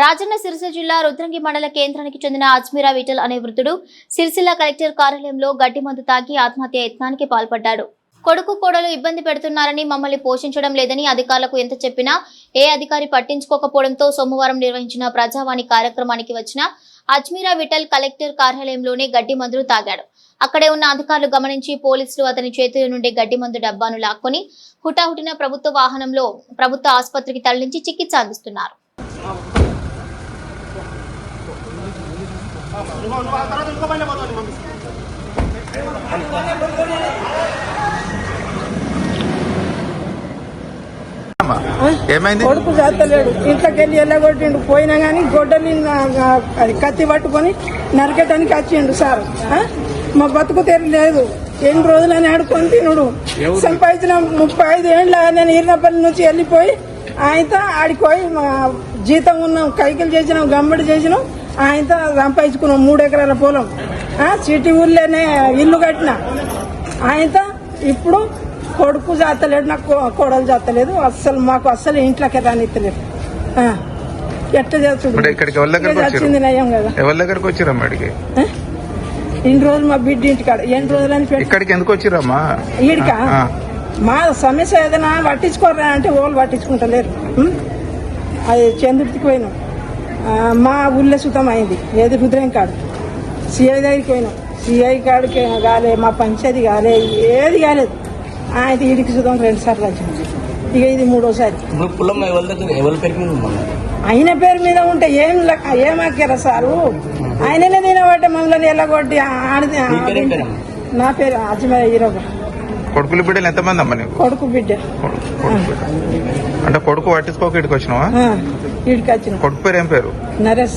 రాజన్న సిరిసిల్ల జిల్లా రుద్రంగి మండల కేంద్రానికి చెందిన అజ్మీరా విఠల్ అనే వృద్ధుడు సిరిసిల్ల కలెక్టర్ కార్యాలయంలో గడ్డి మందు తాగి ఆత్మహత్య యత్నానికి పాల్పడ్డాడు. కొడుకు కోడలు ఇబ్బంది పెడుతున్నారని మమ్మల్ని పోషించడం లేదని అధికారులకు ఎంత చెప్పినా ఏ అధికారి పట్టించుకోకపోవడంతో సోమవారం నిర్వహించిన ప్రజావాణి కార్యక్రమానికి వచ్చిన అజ్మీరా విఠల్ కలెక్టర్ కార్యాలయంలోనే గడ్డి మందులు తాగాడు. అక్కడే ఉన్న అధికారులు గమనించి పోలీసులు అతని చేతుల నుండి గడ్డి మందు డబ్బాను లాక్కొని హుటాహుటిన ప్రభుత్వ వాహనంలో ప్రభుత్వ ఆసుపత్రికి తరలించి చికిత్స అందిస్తున్నారు. ఏమైంది? కొడుకు చేస్తలేడు ఇంట్లోకి వెళ్ళి వెళ్ళగొట్టిండు పోయినా కానీ గొడ్డలి నా- అది కత్తి పట్టుకొని నరకటానికి వచ్చిండు సార్? మా బతుకు తెరి లేదు. ఎన్ని రోజులని ఆడుకొని తినుడు. సంపాదించిన ముప్పై ఐదు ఏండ్ల నేను ఈరినపల్లి నుంచి వెళ్ళిపోయి ఆయనతో ఆడిపోయి మా జీతం ఉన్నాం కైకిలు చేసినాం గమ్మడి చేసినాం. ఆయనతో సంపాదించుకున్నాం మూడు ఎకరాల పొలం ఆ? సిటీ ఊర్లోనే ఇల్లు కట్టిన ఆయనతో ఇప్పుడు కొడుకు జాతలేడు నాకు కోడలు జాతలేదు అస్సలు మాకు అస్సలు ఇంట్లోకి రానిత్తలేదు. ఎట్ట ఇప్పుడు ఇక్కడికి వచ్చింది నయం కదా ఎవరి దగ్గరకు వచ్చిరమ్మా ఇక్కడికి ఆ? ఇన్ని రోజులు మా బిడ్డ ఇంటికాడ ఎన్ని రోజులని ఇక్కడికి ఎందుకు వచ్చిరమ్మా ఈడిక. మా సమస్య ఏదైనా పట్టించుకోరా అంటే వాళ్ళు పట్టించుకుంటలేరు? అది చంద్రుడికి పోయినాం మా ఊళ్ళో సుతం అయింది ఏది రుద్రం కాడు సిఐ దగ్గరికి పోయినాం. సిఐ కాడికి కాలే మా పంచాయతీ కాలే ఏది కాలేదు. ఆయన ఈడికి సుతం రెండు సార్లు వచ్చింది ఇక ఇది మూడోసారి. ఆయన పేరు మీద ఉంటే ఏం లెక్క ఏం అక్కారా సారు? ఆయననే తినబట్టే మమ్మల్ని ఎల్లగొట్టి ఆడితే నీ పేరేం పేరమ్మా? నా పేరు అజ్మీర హీరోగా కొడుకులు బిడ్డలు ఎంతమంది అమ్మా కొడుకు బిడ్డ. అంటే కొడుకు పట్టించుకోక ఇక్కడికి వచ్చినావా? వచ్చిన కొడుకు పేరు ఏం పేరు? నరేష్.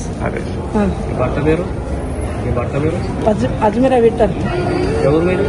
భర్త పేరు? భర్త పేరు? అజ్- అజ్మీరా విట్టర్. ఎవరు మీరు.